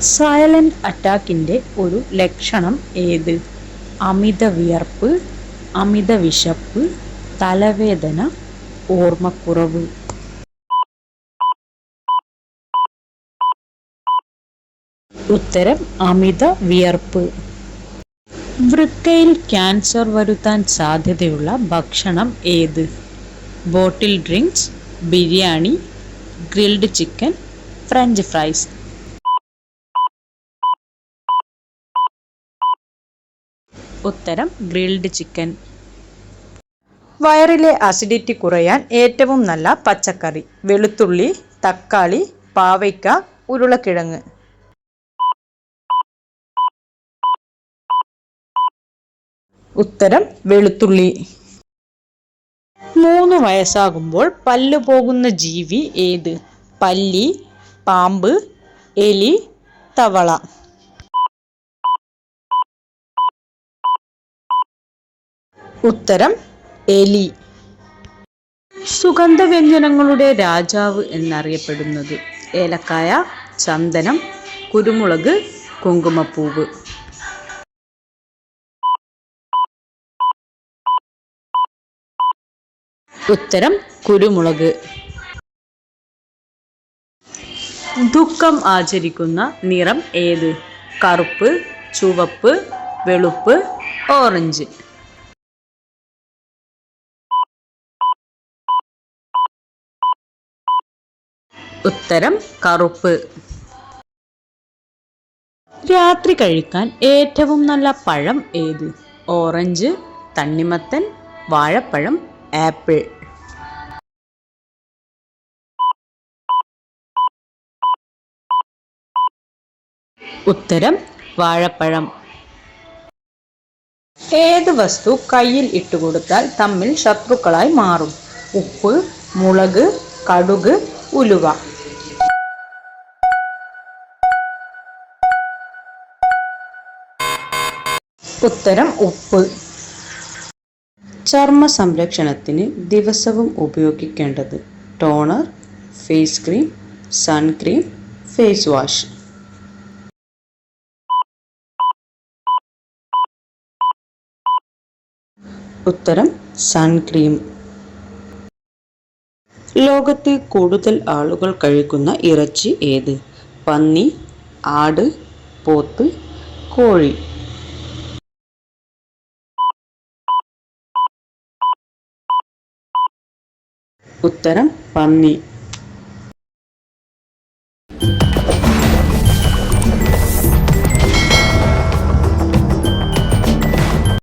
Silent അറ്റാക്കിന്റെ ഒരു ലക്ഷണം ഏത്? അമിത വിയർപ്പ് അമിത വിശപ്പ് തലവേദന ഓർമ്മക്കുറവ്. ഉത്തരം അമിത വിയർപ്പ്. വൃക്കയിൽ ക്യാൻസർ വരുത്താൻ സാധ്യതയുള്ള ഭക്ഷണം ഏത്? Bottle drinks biryani grilled chicken French fries. ഉത്തരം ഗ്രിൽഡ് ചിക്കൻ. വയറിലെ അസിഡിറ്റി കുറയാൻ ഏറ്റവും നല്ല പച്ചക്കറി. വെളുത്തുള്ളി തക്കാളി പാവയ്ക്ക ഉരുളക്കിഴങ്ങ്. ഉത്തരം വെളുത്തുള്ളി. മൂന്ന് വയസ്സാകുമ്പോൾ പല്ലു പോകുന്ന ജീവി ഏത്? പല്ലി പാമ്പ് എലി തവള. ഉത്തരം എലി. സുഗന്ധവ്യഞ്ജനങ്ങളുടെ രാജാവ് എന്നറിയപ്പെടുന്നത് ഏലക്കായ ചന്ദനം കുരുമുളക് കുങ്കുമപ്പൂവ്. ഉത്തരം കുരുമുളക്. ദുഃഖം ആചരിക്കുന്ന നിറം ഏത്? കറുപ്പ് ചുവപ്പ് വെളുപ്പ് ഓറഞ്ച്. ഉത്തരം കറുപ്പ്. രാത്രി കഴിക്കാൻ ഏറ്റവും നല്ല പഴം ഏത്? ഓറഞ്ച് തണ്ണിമത്തൻ വാഴപ്പഴം ആപ്പിൾ. ഉത്തരം വാഴപ്പഴം. ഏത് വസ്തു കയ്യിൽ ഇട്ടുകൊടുത്താൽ തമ്മിൽ ശത്രുക്കളായി മാറും? ഉപ്പ് മുളക് കടുക് ഉലുവ. ഉത്തരം ഉപ്പ്. ചർമ്മ സംരക്ഷണത്തിന് ദിവസവും ഉപയോഗിക്കേണ്ടത് toner face cream sun cream face wash. ഉത്തരം സൺക്രീം ലോകത്തെ കൂടുതൽ ആളുകൾ കഴിക്കുന്ന ഇറച്ചി ഏത്? പന്നി ആട് പോത്ത് കോഴി. ഉത്തരം പന്നി.